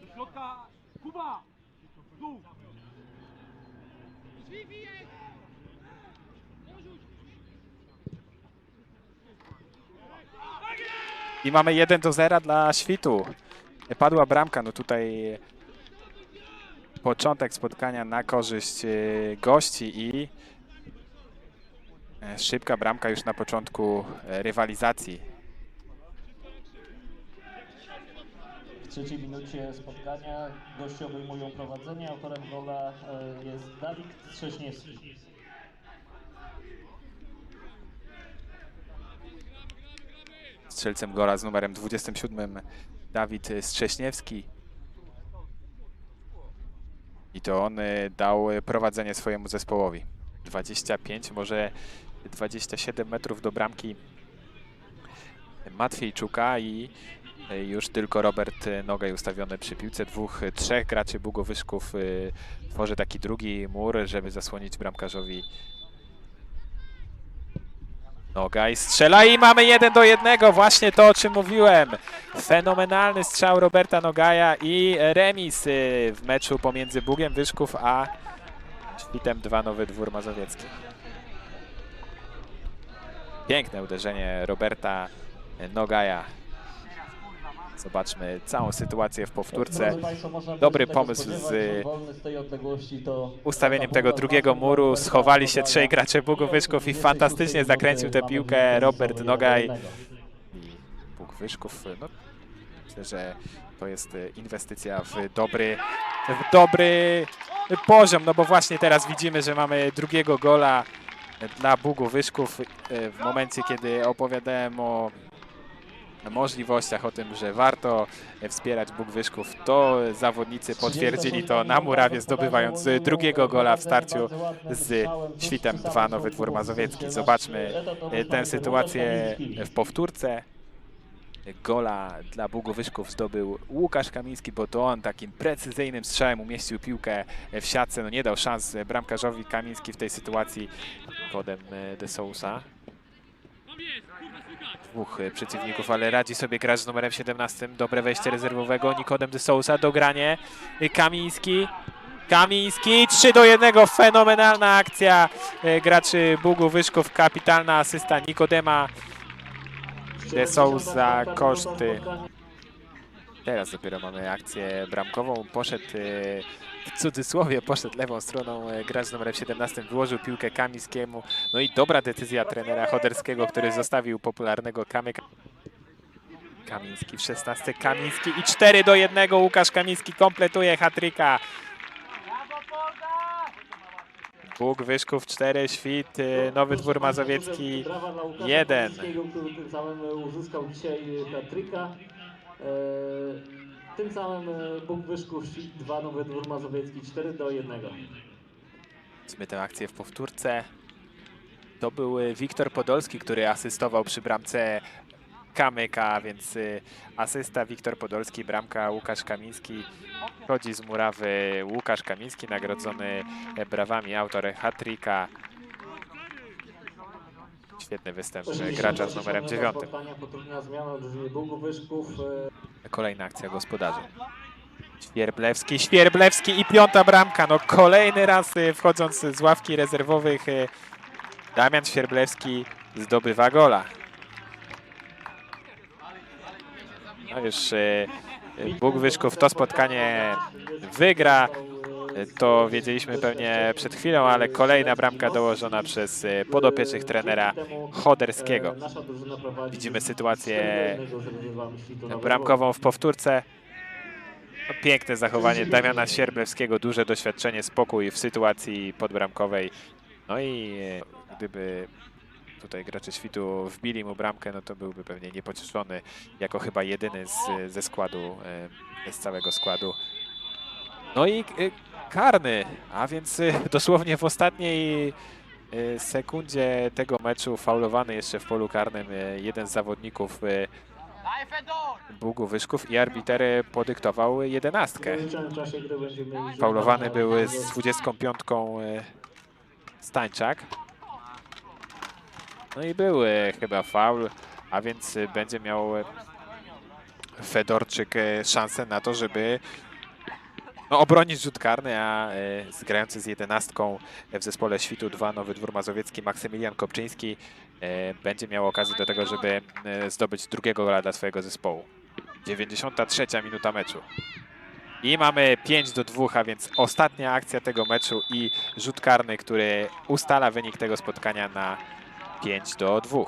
Do środka, Kuba! Tu! I mamy 1 do 0 dla Świtu. Padła bramka, no tutaj początek spotkania na korzyść e, gości i e, szybka bramka już na początku e, rywalizacji. Trzeciej minucie spotkania goście obejmują prowadzenie. Autorem gola e, jest Dawid Trześniewski. Strzelcem gola z numerem 27 Dawid Strześniewski. I to on y, dał prowadzenie swojemu zespołowi. 25, może 27 metrów do bramki Matwiejczuka i już tylko Robert y, Nogaj ustawiony przy piłce. Dwóch, y, trzech graczy Bugowyszków y, tworzy taki drugi mur, żeby zasłonić bramkarzowi Nogaj strzela i mamy 1 do 1. Właśnie to, o czym mówiłem. Fenomenalny strzał Roberta Nogaja i remis w meczu pomiędzy Bugiem Wyszków a Świtem 2 Nowy Dwór Mazowiecki. Piękne uderzenie Roberta Nogaja. Zobaczmy całą sytuację w powtórce. Dobry tego pomysł z ustawieniem tego drugiego muru schowali się trzej gracze Bugowyszków i 26 fantastycznie zakręcił tę piłkę Robert Nogaj. 1-1. i Bóg Wyszków. No, myślę, że to jest e, inwestycja w dobry, w dobry poziom, no bo właśnie teraz widzimy, że mamy drugiego gola dla Bugu Wyszków e, w momencie, kiedy opowiadałem o możliwościach, o tym, że warto wspierać Bóg Wyszków, to zawodnicy potwierdzili to na murawie, zdobywając e, drugiego gola w starciu z Świtem 2 Nowy Dwór Mazowiecki. Zobaczmy e, tę sytuację w powtórce. Gola dla Bugowyszków zdobył Łukasz Kamiński, bo to on takim precyzyjnym strzałem umieścił piłkę w siatce. No nie dał szans bramkarzowi Kamiński w tej sytuacji kodem e, De Sousa. Dwóch e, przeciwników, ale radzi sobie gracz z numerem 17. Dobre wejście rezerwowego. Nikodem De Sousa, dogranie. Kamiński. Kamiński 3 do 1. Fenomenalna akcja e, graczy Bugu Wyszków. Kapitalna asysta Nikodema. De Souza koszty. Teraz dopiero mamy akcję bramkową. Poszedł e, w cudzysłowie, poszedł lewą stroną e, gracz numerem 17, wyłożył piłkę Kamińskiemu. No i dobra decyzja trenera Choderskiego, który zostawił popularnego Kamyka. Kamiński w 16, Kamiński i 4 do 1. Łukasz Kamiński kompletuje hatryka. Bóg Wyszków 4, Świt, e, Nowy Dwór Mazowiecki Brawa dla Łukasza 1. Tym samym e. E, Tym samym e, Bóg Wyszków Świt 2 Nowy Dwór Mazowiecki 4 do 1. Widzimy tę akcję w powtórce. To był y, Wiktor Podolski, który asystował przy bramce Kamyka, więc asysta Wiktor Podolski, bramka Łukasz Kamiński. Chodzi z murawy Łukasz Kamiński, nagrodzony e, brawami autor hat-tricka. Świetny występ e, gracza z numerem 9. Spotkania potrudniona zmiana drużyny Bóg Wyszków. Kolejna akcja gospodarzy. Świerblewski, Świerblewski i piąta bramka. No kolejny raz y, wchodząc z ławki rezerwowych y, Damian Świerblewski zdobywa gola. No już y, Bóg Wyszków to spotkanie wygra. To wiedzieliśmy pewnie przed chwilą, ale kolejna bramka dołożona przez y, podopiecznych trenera Choderskiego. E, Widzimy sytuację 4 do 1 z rywalami Świtu Nowy bramkową w powtórce. Piękne zachowanie Damiana Sierblewskiego, duże doświadczenie, spokój w sytuacji podbramkowej. No i e, gdyby tutaj gracze świtu wbili mu bramkę, no to byłby pewnie niepocieszony jako chyba jedyny z, ze składu, e, z całego składu. No i e, karny, a więc e, dosłownie w ostatniej e, sekundzie tego meczu faulowany jeszcze w polu karnym e, jeden z zawodników Bugu Wyszków i arbiter podyktował jedenastkę. Faulowany był z 25 e, Stańczak. No i był chyba faul, a więc będzie miał Fedorczyk szansę na to, żeby no, obronić rzut karny, a e, z- grający z jedenastką w zespole Świtu 2 Nowy Dwór Mazowiecki Maksymilian Kopczyński e, będzie miał okazję do tego, żeby e, zdobyć drugiego gola dla swojego zespołu. 93 minuta meczu. I mamy 5 do 2, a więc ostatnia akcja tego meczu i rzut karny, który ustala wynik tego spotkania na 5 do 2.